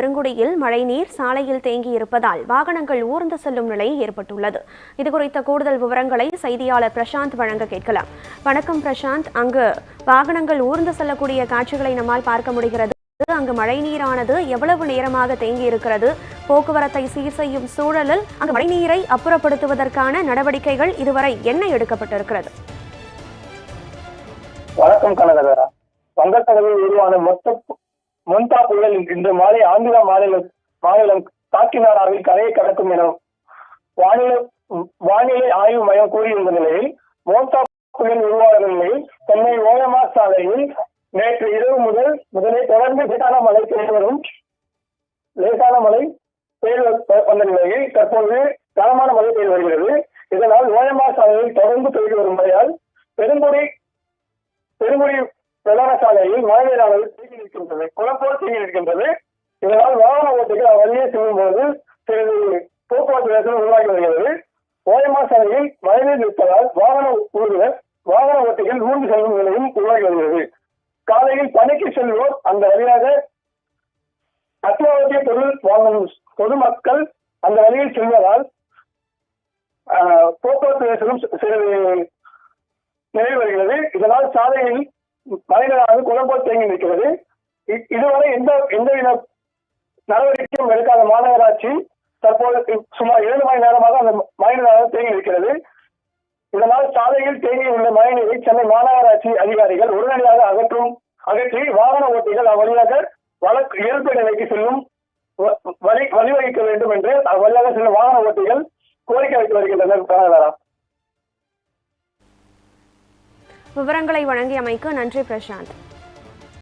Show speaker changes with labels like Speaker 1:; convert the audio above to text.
Speaker 1: பெருங்குடியில் மழைநீர் சாலையில் தேங்கியிருப்பதால் வாகனங்கள் ஊர்ந்து செல்லும் நிலை ஏற்பட்டுள்ளது. இதுகுறித்த கூடுதல் விவரங்களை செய்தியாளர் பிரசாந்த் வழங்க கேட்கலாம். வணக்கம் பிரசாந்த். அங்கு வாகனங்கள் ஊர்ந்து செல்லக்கூடிய காட்சிகளை நம்மால் பார்க்க முடிகிறது. அங்கு மழைநீரானது எவ்வளவு நேரமாக தேங்கி இருக்கிறது போக்குவரத்தை சீர் செய்யும் சூழலில் அங்கு மழைநீரை அப்புறப்படுத்துவதற்கான நடவடிக்கைகள் இதுவரை என்ன எடுக்கப்பட்டிருக்கிறது?
Speaker 2: வணக்கம் கனகதரா. வங்கக்கடலில் உருவான மொத்த மொந்தா புயல் இன்று மாலை ஆந்திரா மாநில மாநிலம் காக்கிநாடாவில் கரையை கடக்கும் என வானிலை வானிலை ஆய்வு மையம் கூறியிருந்த நிலையில் மோந்தா புயல் உருவான நிலையில் சென்னை ஓயமா சாலையில் நேற்று இரவு முதல் முதலே தொடர்ந்து லேசான மழை பெய்து வரும். லேசான மழை பெய்து வந்த நிலையில் தற்போது கனமான மழை பெய்து வருகிறது. இதனால் ஓயமா சாலையில் தொடர்ந்து பெய்து வரும் மழையால் பெருங்குடி பெருங்குடி பிரதான சாலையில் மழைநீரானது தேங்கி நிற்கின்றது. குளம் தேங்கி நிற்கின்றது. இதனால் வாகன ஓட்டிகள் வழியே செல்லும் போது சிறிது போக்குவரத்து நெரிசல் உருவாகி வருகிறது. ஓயமா சாலையில் மழைநீர் நிற்பதால் வாகன ஊர்திகள் வாகன ஓட்டிகள் ஊர்ந்து செல்லும் நிலையும் உருவாகி வருகிறது. காலையில் பணிக்கு செல்வோர் அந்த வழியாக அத்தியாவசிய பொருள் வாங்கும் பொதுமக்கள் அந்த வழியில் செல்வதால் ஆஹ், போக்குவரத்து நெரிசலும் சிறிது நிறைவு வருகிறது. இதனால் சாலையில் மழைநீரானது குலம்போல் தேங்கி நிற்கிறது. இ- இதுவரை எந்த எந்தவித நடவடிக்கையும் எடுக்காத மாநகராட்சி தற்போது சுமார் ஏழு மணி நேரமாக அந்த மழைநீரானது தேங்கி நிற்கிறது. இதனால் சாலையில் தேங்கி உள்ள மழைநீரை சென்னை மாநகராட்சி அதிகாரிகள் உடனடியாக அகற்றும் அகற்றி வாகன ஓட்டிகள் அவ்வழியாக வழக்கு இயல்பு நிலைக்கு செல்லும் வ- வழி வழிவகுக்க வேண்டும் என்று அவ்வழியாக செல்லும் வாகன ஓட்டிகள் கோரிக்கை வைத்து வருகின்றனர்.
Speaker 1: விவரங்களை வழங்கியமைக்கு நன்றி பிரசாந்த்.